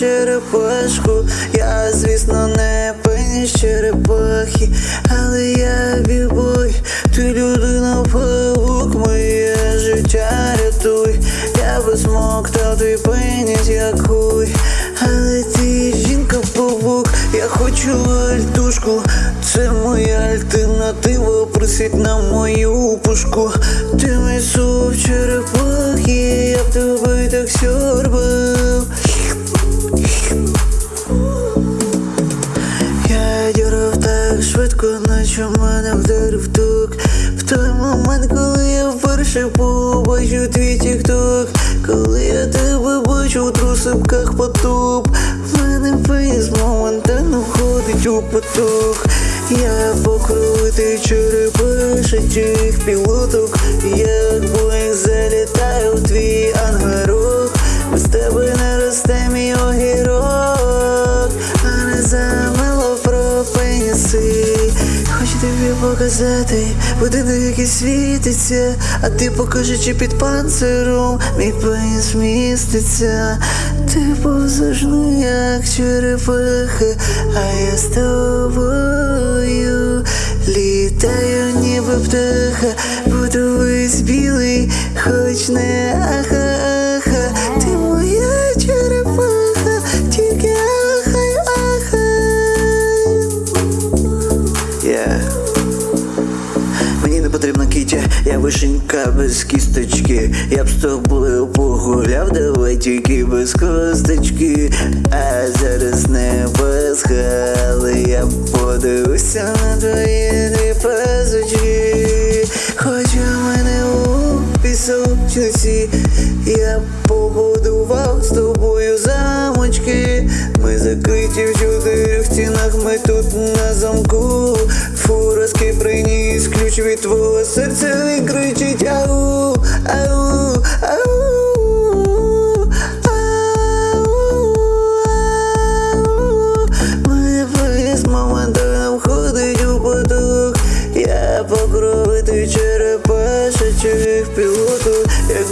черепашку Я, звісно, не пеніс черепахи Але я бібой Ти людина паук Моє життя рятуй. Я би смоктав твій пеніс як Я хочу альтушку Це моя альтернатива. Присідь на мою пушку. Ти мій суп черепахи Я б тебе так сьорбав Я дірав так швидко, наче мене вдарив ток В той момент, коли я вперше побачу твій тік-ток. Коли я тебе бачу в трусиках поток. Я покрутий черепашчих пілоток. Як Боїнг залітаю у твій показати будинок, який світиться, а ти покажи, чи під панциром мій пеніс міститься. Ти повзажний, як черепаха, а я з тобою літаю, ніби птаха, буду весь білий, хоч не потрібна кітя, я вишенька без кісточки. Я б з тобою погуляв, давай тільки без косточки. А зараз не пасхали, я подивився на твої дві пазочки. Хоч у мене у пісочниці, я побудував з тобою замочки. Ми закриті в чотирьох стінах, ми тут на замку ключ від твого серця він кричить. Ау, ау, ау, ау, Моя поїзд моментом ходить у поток, я покровити черепашечий пілоту, як